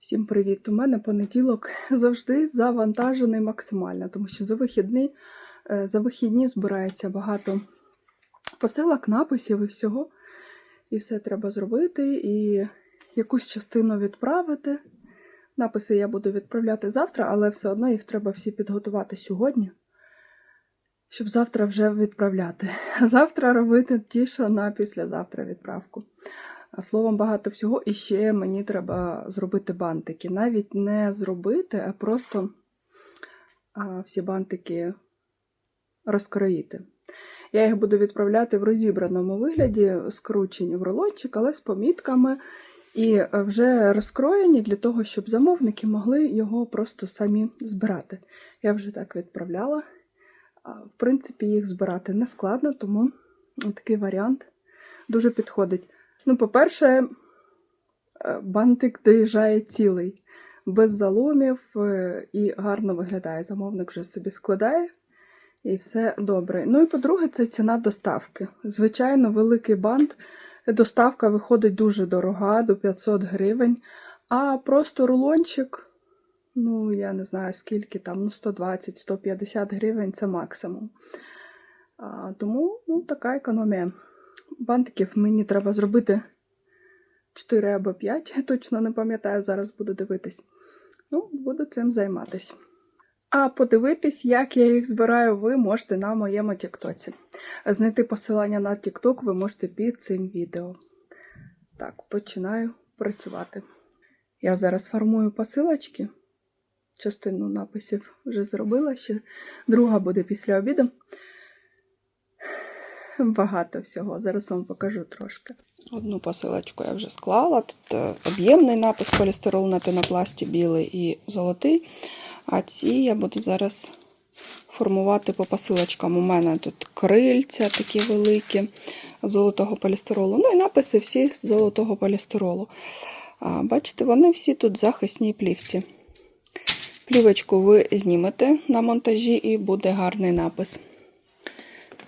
Всім привіт! У мене понеділок завжди завантажений максимально, тому що за вихідні, е, за вихідні збирається багато посилок, написів і всього. І все треба зробити, і якусь частину відправити. Написи я буду відправляти завтра, але все одно їх треба всі підготувати сьогодні, щоб завтра вже відправляти. А завтра робити ті, що на післязавтра відправку. Словом, багато всього. І ще мені треба зробити бантики. Навіть не зробити, а просто всі бантики розкроїти. Я їх буду відправляти в розібраному вигляді, скручені в рулончик, але з помітками. І вже розкроєні для того, щоб замовники могли його просто самі збирати. Я вже так відправляла. В принципі, їх збирати не складно, тому такий варіант дуже підходить. Ну, по-перше, е, бантик доїжджає цілий, без заломів е, і гарно виглядає. Замовник вже собі складає і все добре. Ну і по-друге, це ціна доставки. Звичайно, великий бант. Доставка виходить дуже дорога, до 500 гривень. А просто рулончик, ну, я не знаю скільки там, ну 120-150 гривень це максимум. А, тому ну, така економія. Бантиків мені треба зробити 4 або 5, я точно не пам'ятаю, зараз буду дивитись. Ну, буду цим займатися. А подивитись, як я їх збираю, ви можете на моєму Тіктоці. Знайти посилання на Тікток ви можете під цим відео. Так, починаю працювати. Я зараз формую посилочки. Частину написів вже зробила, ще друга буде після обіду. Багато всього. Зараз вам покажу трошки. Одну посилочку я вже склала. Тут е, об'ємний напис полістирол на пінопласті білий і золотий. А ці я буду зараз формувати по посилочкам. У мене тут крильця такі великі золотого полістиролу. Ну і написи всі з золотого полістиролу. А, Бачите, вони всі тут в захисній плівці. Плівочку ви знімете на монтажі і буде гарний напис.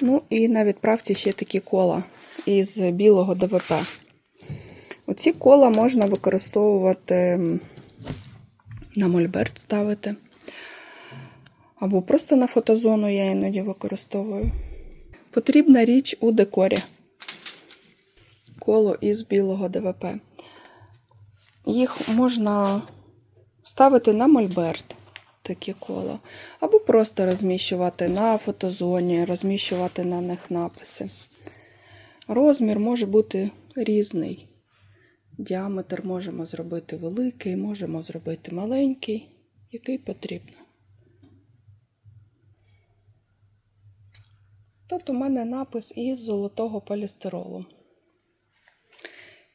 Ну і на відправці ще такі кола із білого ДВП. Оці кола можна використовувати на мольберт ставити. Або просто на фотозону я іноді використовую. Потрібна річ у декорі. Коло із білого ДВП. Їх можна ставити на мольберт, такі кола. Або просто розміщувати на фотозоні, розміщувати на них написи. Розмір може бути різний. Діаметр можемо зробити великий, можемо зробити маленький, який потрібно. Тут у мене напис із золотого полістиролу.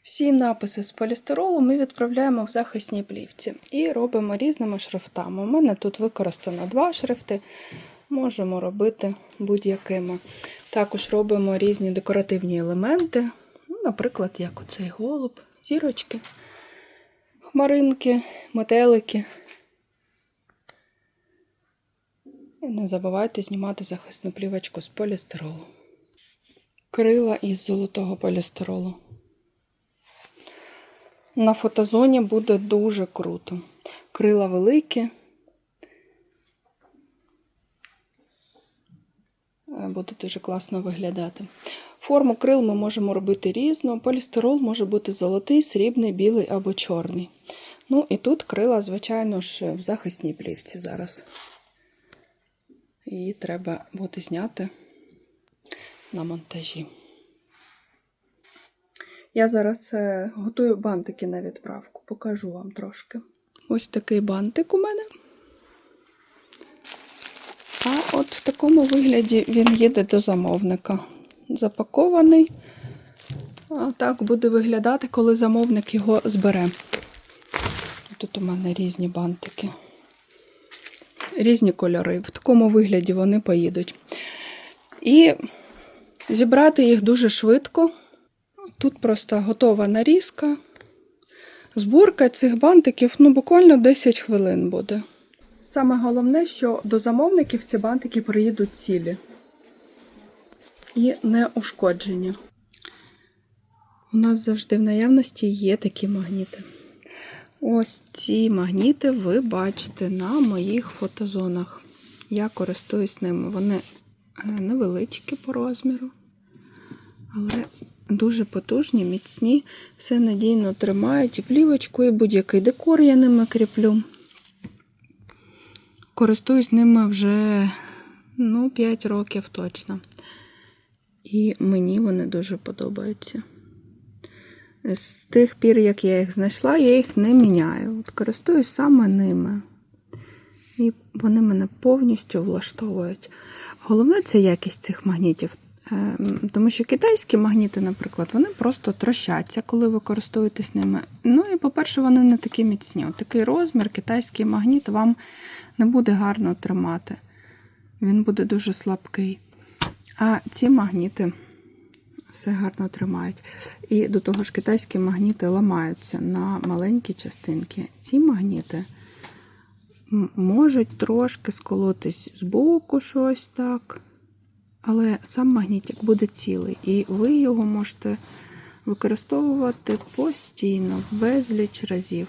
Всі написи з полістиролу ми відправляємо в захисній плівці і робимо різними шрифтами. У мене тут використано два шрифти, можемо робити будь-якими. Також робимо різні декоративні елементи, ну, наприклад, як оцей голуб, зірочки, хмаринки, метелики. І не забувайте знімати захисну плівочку з полістиролу. Крила із золотого полістиролу. На фотозоні буде дуже круто. Крила великі. Е, Буде дуже класно виглядати. Форму крил ми можемо робити різну. Полістирол може бути золотий, срібний, білий або чорний. Ну і тут крила, звичайно ж, в захисній плівці зараз. Її треба буде зняти на монтажі. Я зараз е, готую бантики на відправку, покажу вам трошки. Ось такий бантик у мене. А от в такому вигляді він їде до замовника. Запакований. А так буде виглядати, коли замовник його збере. Тут у мене різні бантики. Різні кольори. В такому вигляді вони поїдуть. І зібрати їх дуже швидко. Тут просто готова нарізка. Зборка цих бантиків ну, буквально 10 хвилин буде. Саме головне, що до замовників ці бантики приїдуть цілі і не ушкоджені. У нас завжди в наявності є такі магніти. Ось ці магніти ви бачите на моїх фотозонах. Я користуюсь ними. Вони е, невеличкі по розміру, але дуже потужні, міцні, все надійно тримають і плівочку, і будь-який декор я ними кріплю. Користуюсь ними вже ну, 5 років точно. І мені вони дуже подобаються. З тих пір, як я їх знайшла, я їх не міняю. От користуюсь саме ними. І вони мене повністю влаштовують. Головне це якість цих магнітів. Ем, Тому що китайські магніти, наприклад, вони просто трощаться, коли ви користуєтесь ними. Ну і, по-перше, вони не такі міцні. От такий розмір, китайський магніт вам не буде гарно тримати. Він буде дуже слабкий. А ці магніти все гарно тримають. І до того ж, китайські магніти ламаються на маленькі частинки. Ці магніти можуть трошки сколотись з боку щось так. Але сам магнітик буде цілий, і ви його можете використовувати постійно, безліч разів.